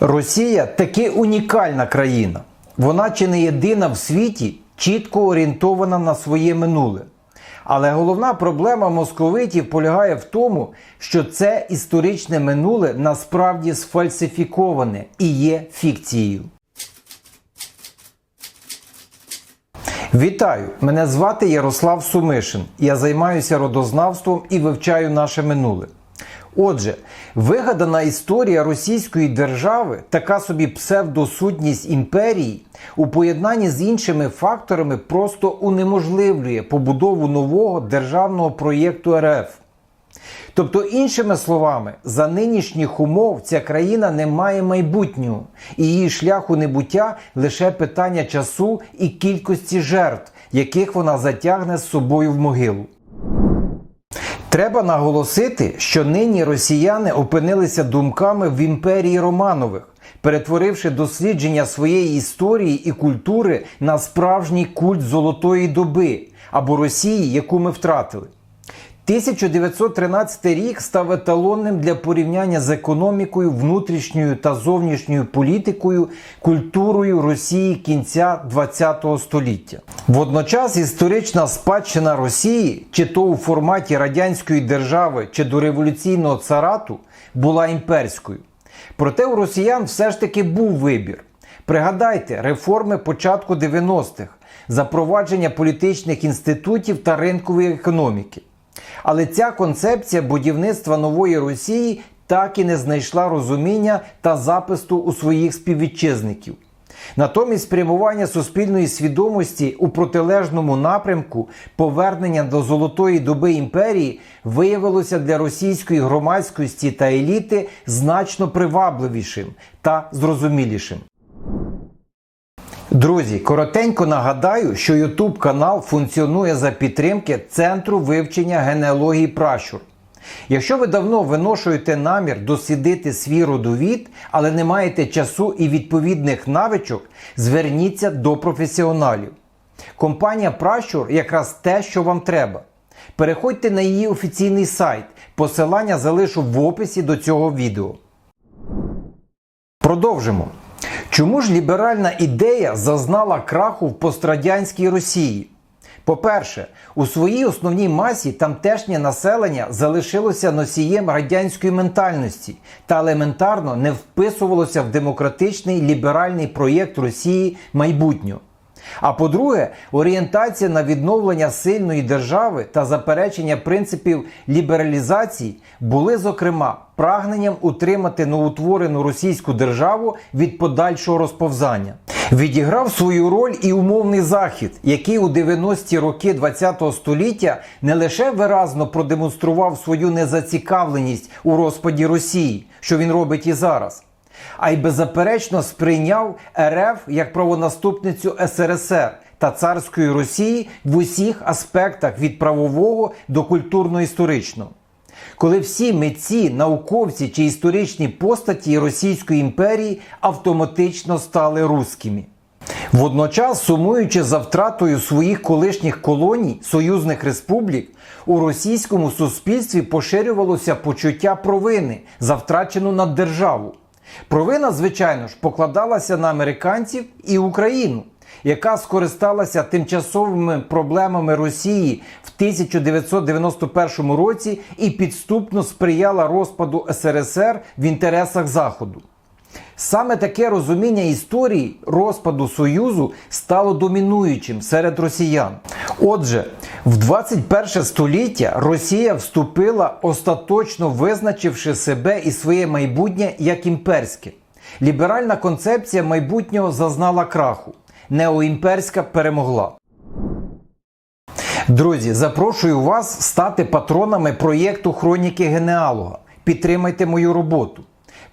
Росія таки унікальна країна. Вона чи не єдина в світі чітко орієнтована на своє минуле. Але головна проблема московитів полягає в тому, що це історичне минуле насправді сфальсифіковане і є фікцією. Вітаю! Мене звати Ярослав Сумишин. Я займаюся родознавством і вивчаю наше минуле. Отже, вигадана історія російської держави, така собі псевдосутність імперії, у поєднанні з іншими факторами просто унеможливлює побудову нового державного проєкту РФ. Тобто, іншими словами, за нинішніх умов ця країна не має майбутнього, і її шлях у небуття лише питання часу і кількості жертв, яких вона затягне з собою в могилу. Треба наголосити, що нині росіяни опинилися думками в імперії Романових, перетворивши дослідження своєї історії і культури на справжній культ золотої доби або Росії, яку ми втратили. 1913 рік став еталонним для порівняння з економікою, внутрішньою та зовнішньою політикою, культурою Росії кінця ХХ століття. Водночас історична спадщина Росії, чи то у форматі радянської держави, чи до революційного царату, була імперською. Проте у росіян все ж таки був вибір. Пригадайте реформи початку 90-х, запровадження політичних інститутів та ринкової економіки. Але ця концепція будівництва нової Росії так і не знайшла розуміння та запису у своїх співвітчизників. Натомість спрямування суспільної свідомості у протилежному напрямку повернення до золотої доби імперії виявилося для російської громадськості та еліти значно привабливішим та зрозумілішим. Друзі, коротенько нагадаю, що YouTube канал функціонує за підтримки Центру вивчення генеалогії пращур. Якщо ви давно виношуєте намір дослідити свій родовід, але не маєте часу і відповідних навичок, зверніться до професіоналів. Компанія Пращур якраз те, що вам треба. Переходьте на її офіційний сайт. Посилання залишу в описі до цього відео. Продовжимо. Чому ж ліберальна ідея зазнала краху в пострадянській Росії? По-перше, у своїй основній масі тамтешнє населення залишилося носієм радянської ментальності та елементарно не вписувалося в демократичний ліберальний проєкт Росії майбутнього. А по-друге, орієнтація на відновлення сильної держави та заперечення принципів лібералізації були, зокрема, прагненням утримати новотворену російську державу від подальшого розповзання. Відіграв свою роль і умовний захід, який у 90-ті роки ХХ століття не лише виразно продемонстрував свою незацікавленість у розпаді Росії, що він робить і зараз а й беззаперечно сприйняв РФ як правонаступницю СРСР та царської Росії в усіх аспектах від правового до культурно-історичного. Коли всі митці, науковці чи історичні постаті Російської імперії автоматично стали руськими. Водночас, сумуючи за втратою своїх колишніх колоній, союзних республік, у російському суспільстві поширювалося почуття провини за втрачену наддержаву. Провина, звичайно ж, покладалася на американців і Україну, яка скористалася тимчасовими проблемами Росії в 1991 році і підступно сприяла розпаду СРСР в інтересах Заходу. Саме таке розуміння історії розпаду Союзу стало домінуючим серед росіян. Отже, в 21 століття Росія вступила, остаточно визначивши себе і своє майбутнє як імперське. Ліберальна концепція майбутнього зазнала краху. Неоімперська перемогла. Друзі, запрошую вас стати патронами проєкту Хроніки Генеалога. Підтримайте мою роботу.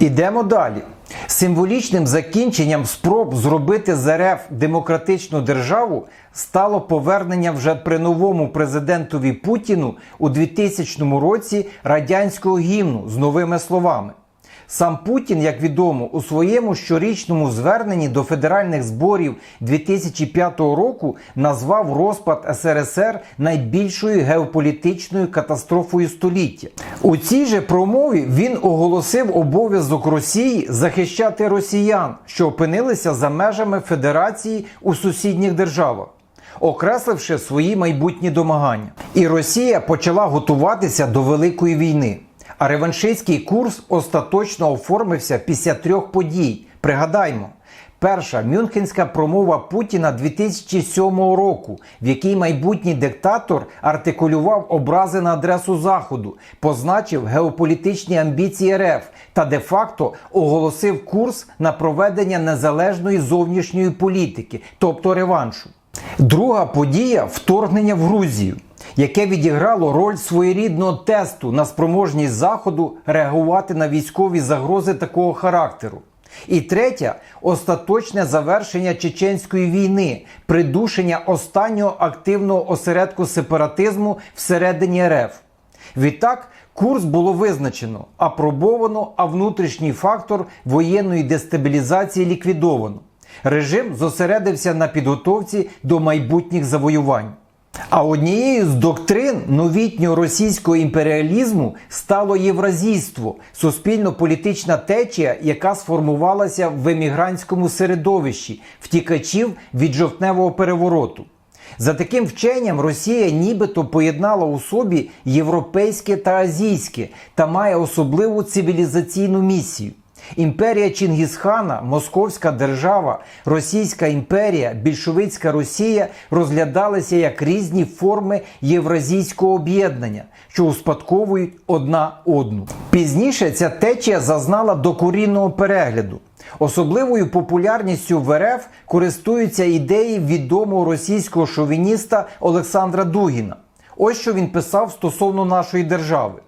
Ідемо далі. Символічним закінченням спроб зробити з демократичну державу стало повернення вже при новому президентові Путіну у 2000 році радянського гімну з новими словами. Сам Путін, як відомо, у своєму щорічному зверненні до федеральних зборів 2005 року назвав розпад СРСР найбільшою геополітичною катастрофою століття. У цій же промові він оголосив обов'язок Росії захищати росіян, що опинилися за межами Федерації у сусідніх державах. Окресливши свої майбутні домагання, і Росія почала готуватися до великої війни. А реваншистський курс остаточно оформився після трьох подій. Пригадаймо, перша мюнхенська промова Путіна 2007 року, в якій майбутній диктатор артикулював образи на адресу Заходу, позначив геополітичні амбіції РФ та де-факто оголосив курс на проведення незалежної зовнішньої політики, тобто реваншу. Друга подія вторгнення в Грузію яке відіграло роль своєрідного тесту на спроможність Заходу реагувати на військові загрози такого характеру. І третя остаточне завершення чеченської війни, придушення останнього активного осередку сепаратизму всередині РФ. Відтак, курс було визначено, апробовано, а внутрішній фактор воєнної дестабілізації ліквідовано. Режим зосередився на підготовці до майбутніх завоювань. А однією з доктрин новітнього російського імперіалізму стало євразійство, суспільно-політична течія, яка сформувалася в емігрантському середовищі втікачів від жовтневого перевороту. За таким вченням Росія нібито поєднала у собі європейське та азійське та має особливу цивілізаційну місію. Імперія Чингісхана, Московська держава, Російська імперія, більшовицька Росія розглядалися як різні форми євразійського об'єднання, що успадковують одна одну. Пізніше ця течія зазнала докорінного перегляду. Особливою популярністю в РФ користуються ідеї відомого російського шовініста Олександра Дугіна. Ось що він писав стосовно нашої держави.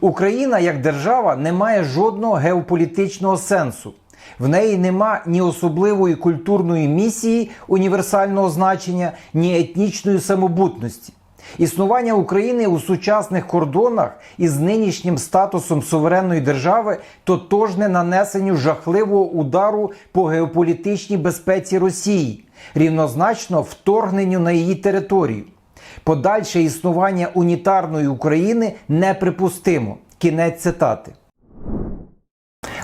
Україна як держава не має жодного геополітичного сенсу. В неї нема ні особливої культурної місії універсального значення, ні етнічної самобутності. Існування України у сучасних кордонах із нинішнім статусом суверенної держави тотожне нанесенню жахливого удару по геополітичній безпеці Росії, рівнозначно вторгненню на її територію. Подальше існування унітарної України неприпустимо. Кінець цитати.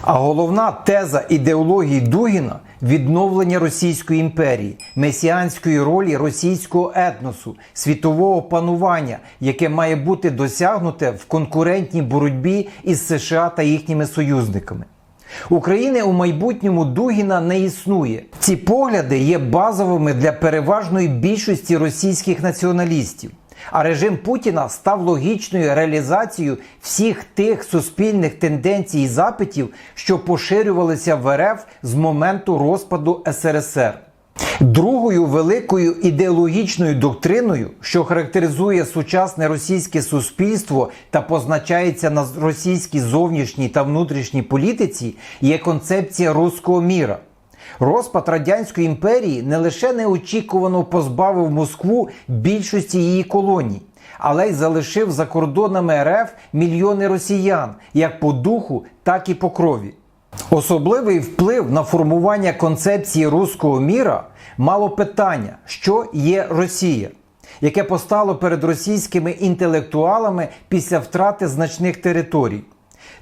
А головна теза ідеології Дугіна відновлення Російської імперії, месіанської ролі російського етносу, світового панування, яке має бути досягнуте в конкурентній боротьбі із США та їхніми союзниками. України у майбутньому Дугіна не існує. Ці погляди є базовими для переважної більшості російських націоналістів. А режим Путіна став логічною реалізацією всіх тих суспільних тенденцій і запитів, що поширювалися в РФ з моменту розпаду СРСР. Другою великою ідеологічною доктриною, що характеризує сучасне російське суспільство та позначається на російській зовнішній та внутрішній політиці, є концепція руського міра. Розпад радянської імперії не лише неочікувано позбавив Москву більшості її колоній, але й залишив за кордонами РФ мільйони росіян як по духу, так і по крові. Особливий вплив на формування концепції руського міра мало питання, що є Росія, яке постало перед російськими інтелектуалами після втрати значних територій.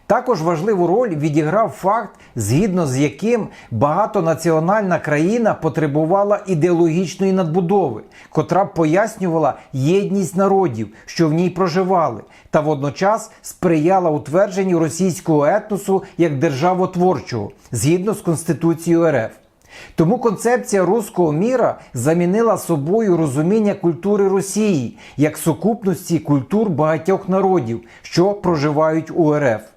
Також важливу роль відіграв факт, згідно з яким багатонаціональна країна потребувала ідеологічної надбудови, котра б пояснювала єдність народів, що в ній проживали, та водночас сприяла утвердженню російського етносу як державотворчого згідно з Конституцією РФ. Тому концепція руського міра замінила собою розуміння культури Росії як сукупності культур багатьох народів, що проживають у РФ.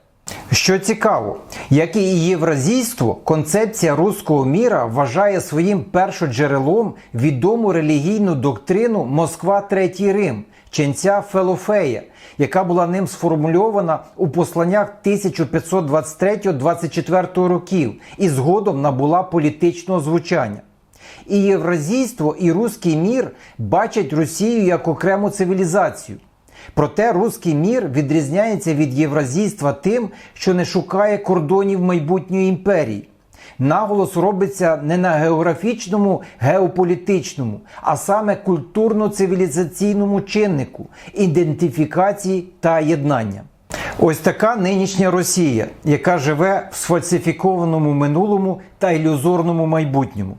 Що цікаво, як і євразійство, концепція руського міра вважає своїм першоджерелом відому релігійну доктрину Москва Третій Рим ченця Фелофея, яка була ним сформульована у посланнях 1523-24 років і згодом набула політичного звучання. І євразійство, і руський мір бачать Росію як окрему цивілізацію. Проте руський мір відрізняється від євразійства тим, що не шукає кордонів майбутньої імперії. Наголос робиться не на географічному, геополітичному, а саме культурно-цивілізаційному чиннику ідентифікації та єднання. Ось така нинішня Росія, яка живе в сфальсифікованому минулому та ілюзорному майбутньому.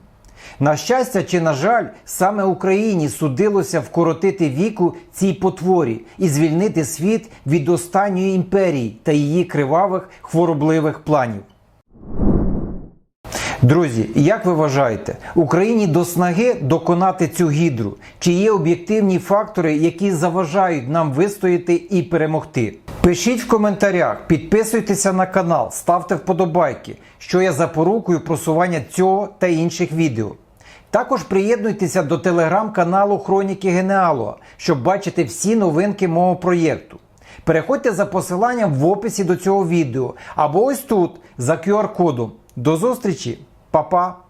На щастя чи на жаль, саме Україні судилося вкоротити віку цій потворі і звільнити світ від останньої імперії та її кривавих хворобливих планів. Друзі, як ви вважаєте, Україні до снаги доконати цю гідру? Чи є об'єктивні фактори, які заважають нам вистояти і перемогти? Пишіть в коментарях, підписуйтеся на канал, ставте вподобайки, що я запорукою просування цього та інших відео. Також приєднуйтеся до телеграм-каналу Хроніки Генеалога, щоб бачити всі новинки мого проєкту. Переходьте за посиланням в описі до цього відео або ось тут за QR-кодом. До зустрічі, Па-па!